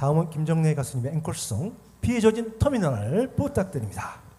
다음은 김정래 가수님의 앵콜송 피해 젖은 터미널 부탁드립니다.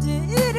Georgia